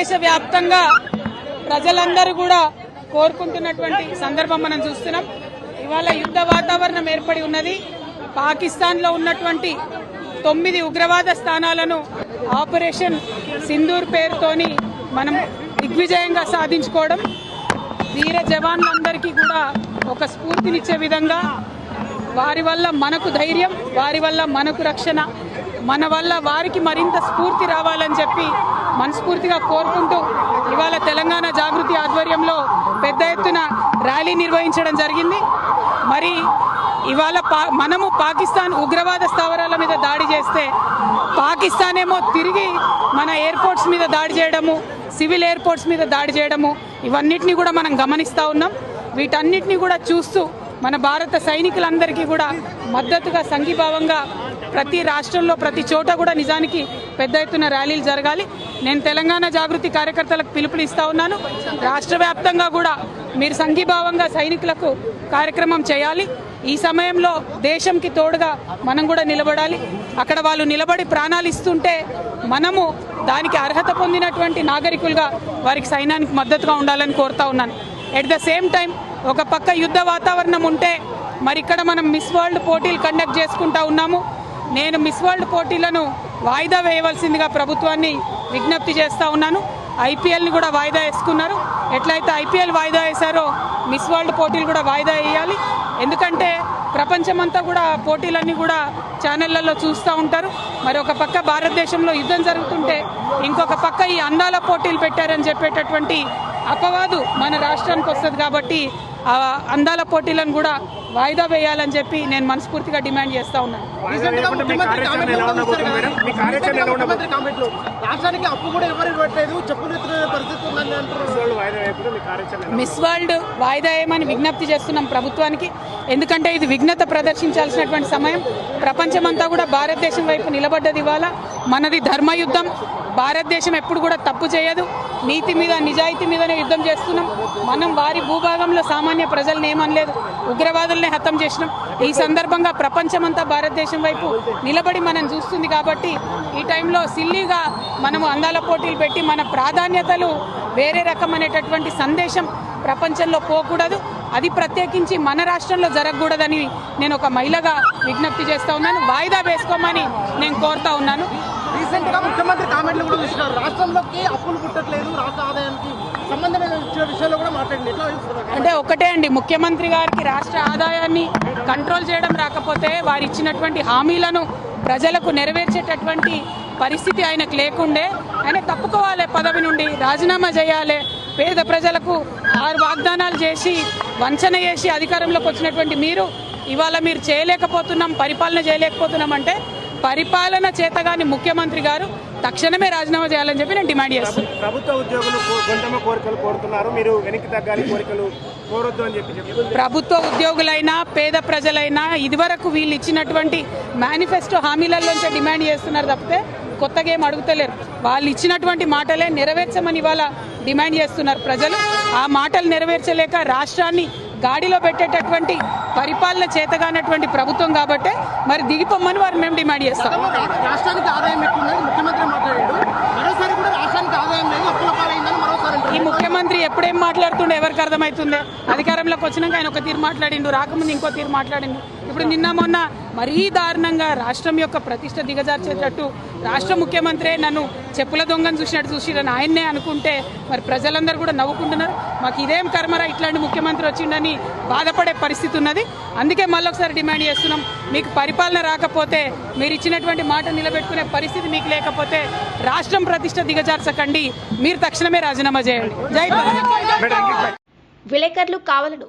భారతదేశ వ్యాప్తంగా ప్రజలందరూ కూడా కోరుకుంటున్నటువంటి సందర్భం మనం చూస్తున్నాం. ఇవాళ యుద్ధ వాతావరణం ఏర్పడి ఉన్నది. పాకిస్తాన్లో ఉన్నటువంటి తొమ్మిది ఉగ్రవాద స్థానాలను ఆపరేషన్ సింధూర్ పేరుతోని మనం దిగ్విజయంగా సాధించుకోవడం వీర జవాన్లందరికీ కూడా ఒక స్ఫూర్తినిచ్చే విధంగా వారి వల్ల మనకు ధైర్యం వారి వల్ల మనకు రక్షణ మన వల్ల వారికి మరింత స్ఫూర్తి రావాలని చెప్పి మనస్ఫూర్తిగా కోరుకుంటూ ఇవాళ తెలంగాణ జాగృతి ఆధ్వర్యంలో పెద్ద ఎత్తున ర్యాలీ నిర్వహించడం జరిగింది. మరి ఇవాళ పా మనము పాకిస్తాన్ ఉగ్రవాద స్థావరాల మీద దాడి చేస్తే పాకిస్తాన్ ఏమో తిరిగి మన ఎయిర్పోర్ట్స్ మీద దాడి చేయడము సివిల్ ఎయిర్పోర్ట్స్ మీద దాడి చేయడము ఇవన్నిటిని కూడా మనం గమనిస్తూ ఉన్నాం. వీటన్నిటిని కూడా చూస్తూ మన భారత సైనికులందరికీ కూడా మద్దతుగా సంఘీభావంగా ప్రతి రాష్ట్రంలో ప్రతి చోట కూడా నిజానికి పెద్ద ఎత్తున ర్యాలీలు జరగాలి. నేను తెలంగాణ జాగృతి కార్యకర్తలకు పిలుపులు ఇస్తా ఉన్నాను. రాష్ట్ర వ్యాప్తంగా కూడా మీరు సంఘీభావంగా సైనికులకు కార్యక్రమం చేయాలి. ఈ సమయంలో దేశంకి తోడుగా మనం కూడా నిలబడాలి. అక్కడ వాళ్ళు నిలబడి ప్రాణాలు ఇస్తుంటే మనము దానికి అర్హత పొందినటువంటి నాగరికులుగా వారికి సైన్యానికి మద్దతుగా ఉండాలని కోరుతా ఉన్నాను. ఎట్ ద సేమ్ టైం ఒక పక్క యుద్ధ వాతావరణం ఉంటే మరి ఇక్కడ మనం మిస్ వరల్డ్ పోటీలు కండక్ట్ చేసుకుంటా ఉన్నాము. నేను మిస్ వరల్డ్ పోటీలను వాయిదా వేయవలసిందిగా ప్రభుత్వాన్ని విజ్ఞప్తి చేస్తూ ఉన్నాను. ఐపీఎల్ని కూడా వాయిదా వేసుకున్నారు. ఎట్లయితే ఐపీఎల్ వాయిదా వేశారో మిస్ వరల్డ్ పోటీలు కూడా వాయిదా వేయాలి. ఎందుకంటే ప్రపంచమంతా కూడా పోటీలన్నీ కూడా ఛానళ్ళలో చూస్తూ ఉంటారు. మరి ఒక పక్క భారతదేశంలో యుద్ధం జరుగుతుంటే ఇంకొక పక్క ఈ అందాల పోటీలు పెట్టారని చెప్పేటటువంటి అపవాదు మన రాష్ట్రానికి వస్తుంది కాబట్టి అందాల పోటీలను కూడా వాయిదా వేయాలని చెప్పి నేను మనస్ఫూర్తిగా డిమాండ్ చేస్తా ఉన్నాను. మిస్ వరల్డ్ వాయిదా వేయమని విజ్ఞప్తి చేస్తున్నాం ప్రభుత్వానికి. ఎందుకంటే ఇది విఘ్నత ప్రదర్శించాల్సినటువంటి సమయం. ప్రపంచమంతా కూడా భారతదేశం వైపు నిలబడ్డది ఇవాళ. మనది ధర్మయుద్ధం. భారతదేశం ఎప్పుడు కూడా తప్పు చేయదు. నీతి మీద నిజాయితీ మీదనే యుద్ధం చేస్తున్నాం. మనం వారి భూభాగంలో సామాన్య ప్రజల్ని ఏమనలేదు. ఉగ్రవాదుల్నే హతం చేసినాం. ఈ సందర్భంగా ప్రపంచమంతా భారతదేశం వైపు నిలబడి మనం చూస్తుంది కాబట్టి ఈ టైంలో సిల్లీగా మనము అందాల పోటీలు పెట్టి మన ప్రాధాన్యతలు వేరే రకమైనటువంటి సందేశం ప్రపంచంలో పోకూడదు. అది ప్రత్యేకించి మన రాష్ట్రంలో జరగకూడదని నేను ఒక మహిళగా విజ్ఞప్తి చేస్తూ ఉన్నాను. వాయిదా వేసుకోమని నేను కోరుతా ఉన్నాను. రీసెంట్గా ముఖ్యమంత్రి కామెంట్లు కూడా చూసినారు రాష్ట్రంలోకి అప్పులు పుట్టట్లేదు రాష్ట్ర ఆదాయానికి సంబంధమైన విషయ- కూడా మాట్లాడండి. అంటే ఒకటే అండి ముఖ్యమంత్రి గారికి రాష్ట్ర ఆదాయాన్ని కంట్రోల్ చేయడం రాకపోతే వారు ఇచ్చినటువంటి హామీలను ప్రజలకు నెరవేర్చేటటువంటి పరిస్థితి ఆయనకు లేకుండే ఆయన తప్పుకోవాలి పదవి నుండి రాజీనామా చేయాలి. పేద ప్రజలకు ఆరు వాగ్దానాలు చేసి వంచన చేసి అధికారంలోకి వచ్చినటువంటి మీరు ఇవాళ మీరు చేయలేకపోతున్నాం పరిపాలన చేయలేకపోతున్నాం అంటే పరిపాలన చేతగాని ముఖ్యమంత్రి గారు తక్షణమే రాజీనామా చేయాలని చెప్పి నేను డిమాండ్ చేస్తున్నాను ప్రభుత్వ ఉద్యోగులు కోరికలు కోరుతున్నారు. మీరు వెనక్కి తగ్గాలి కోరికలు కోరొద్దు అని చెప్పి చెప్తున్నారు. ప్రభుత్వ ఉద్యోగులైనా పేద ప్రజలైనా ఇదివరకు వీళ్ళు ఇచ్చినటువంటి మేనిఫెస్టో హామీలలోంచే డిమాండ్ చేస్తున్నారు తప్పితే కొత్తగా ఏం అడుగుతలేరు. వాళ్ళు ఇచ్చినటువంటి మాటలే నెరవేర్చమని ఇవాళ డిమాండ్ చేస్తున్నారు ప్రజలు. ఆ మాటలు నెరవేర్చలేక రాష్ట్రాన్ని గాడిలో పెట్టేటటువంటి పరిపాలన చేతగానటువంటి ప్రభుత్వం కాబట్టే మరి దిగిపోమ్మని వారు మేము డిమాండ్ చేస్తాం. రాష్ట్రానికి ఆదాయం ముఖ్యమంత్రి మరోసారి కూడా రాష్ట్రానికి ఆదాయం లేదు. ఈ ముఖ్యమంత్రి ఎప్పుడేం మాట్లాడుతుండే ఎవరికి అర్థమవుతుందే? అధికారంలోకి వచ్చినాక ఆయన ఒక తీరు మాట్లాడిండు రాకముందు ఇంకో తీరు మాట్లాడిండు. ఇప్పుడు నిన్న మొన్న మరీ దారుణంగా రాష్ట్రం యొక్క ప్రతిష్ట దిగజార్చేటట్టు రాష్ట్ర ముఖ్యమంత్రి నన్ను చెప్పుల దొంగను చూసినట్టు చూసిరని ఆయన్నే అనుకుంటే మరి ప్రజలందరూ కూడా నవ్వుకుంటున్నారు. మాకు ఇదేం కర్మరా ఇట్లాంటి ముఖ్యమంత్రి వచ్చిండని బాధపడే పరిస్థితి ఉన్నది. అందుకే మళ్ళొకసారి డిమాండ్ చేస్తున్నాం. మీకు పరిపాలన రాకపోతే మీరు ఇచ్చినటువంటి మాట నిలబెట్టుకునే పరిస్థితి మీకు లేకపోతే రాష్ట్రం ప్రతిష్ట దిగజార్చకండి. మీరు తక్షణమే రాజీనామా చేయండి. జై విలేకరులు కావలడు